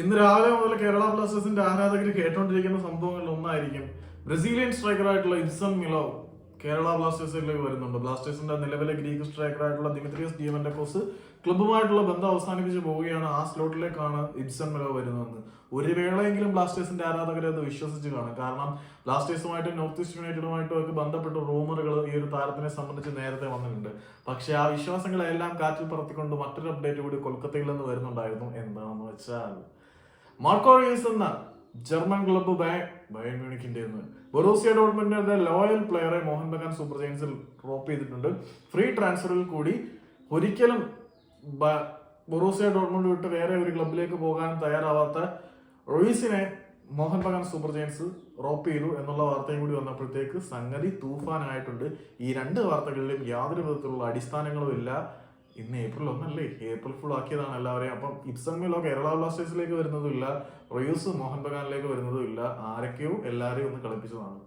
ഇന്ന് രാവിലെ മുതൽ കേരള ബ്ലാസ്റ്റേഴ്സിന്റെ ആരാധകർ കേട്ടോണ്ടിരിക്കുന്ന സംഭവങ്ങളിൽ ഒന്നായിരിക്കും. ബ്രസീലിയൻ സ്ട്രൈക്കറായിട്ടുള്ള ഇൻസൺ മിലോ കേരള ബ്ലാസ്റ്റേഴ്സിലേക്ക് വരുന്നുണ്ട്. ബ്ലാസ്റ്റേഴ്സിന്റെ നിലവിലെ ഗ്രീക്ക് സ്ട്രൈക്കറായിട്ടുള്ള ദിമിത്രിയസ് കോസ് ക്ലബ്ബുമായിട്ടുള്ള ബന്ധം അവസാനിപ്പിച്ച് പോവുകയാണ്. ആ സ്ലോട്ടിലേക്കാണ് ഇൻസൺ മിലോ വരുന്നതെന്ന് ഒരു വേളയെങ്കിലും ബ്ലാസ്റ്റേഴ്സിന്റെ ആരാധകരെ അത് വിശ്വസിച്ച് കാണും. കാരണം ബ്ലാസ്റ്റേഴ്സുമായിട്ടും നോർത്ത് ഈസ്റ്റ് യുണൈറ്റഡുമായിട്ടും ഒക്കെ ബന്ധപ്പെട്ട റൂമറുകൾ ഈ ഒരു താരത്തിനെ സംബന്ധിച്ച് നേരത്തെ വന്നിട്ടുണ്ട്. പക്ഷേ ആ വിശ്വാസങ്ങളെല്ലാം കാറ്റിൽ പറത്തിക്കൊണ്ട് മറ്റൊരു അപ്ഡേറ്റ് കൂടി കൊൽക്കത്തയിൽ നിന്ന് വരുന്നുണ്ടായിരുന്നു. എന്താണെന്ന് വെച്ചാൽ മാർക്കോ റീസ് എന്ന ജർമ്മൻ ക്ലബ്ബ് ബയൺ മ്യൂണിക്കിന്റെ ബൊറൂസിയ ഡോട്ട്മെന്റിന്റെ ലോയൽ പ്ലെയറെ മോഹൻ ബഗാൻ സൂപ്പർ ജയൻസിൽ ഡ്രോപ്പ് ചെയ്തിട്ടുണ്ട്. ഫ്രീ ട്രാൻസ്ഫറിൽ കൂടി ഒരിക്കലും ബൊറോസിയ ഡോട്ട്മണ്ട് വിട്ട് വേറെ ഒരു ക്ലബിലേക്ക് പോകാൻ തയ്യാറാവാത്ത റോയിസിനെ Mohun Bagan super giants drop ചെയ്തു എന്നുള്ള വാർത്തയും കൂടി വന്നപ്പോഴത്തേക്ക് സംഗതി തൂഫാനായിട്ടുണ്ട്. ഈ രണ്ട് വാർത്തകളിലും യാതൊരു വിധത്തിലുള്ള അടിസ്ഥാനങ്ങളും ഇല്ല. ഇന്ന് ഏപ്രിൽ ഒന്നല്ലേ? ഏപ്രിൽ ഫുൾ ആക്കിയതാണ് എല്ലാവരെയും. അപ്പം ഇപ്സൺ മിലോ കേരള ബ്ലാസ്റ്റേഴ്സിലേക്ക് വരുന്നതും ഇല്ല. റൊയൂസ് മോഹൻ ബഗാനിലേക്ക് വരുന്നതും ഇല്ല. ആരൊക്കെയോ എല്ലാവരെയും ഒന്ന് കളിപ്പിച്ചതാണ്.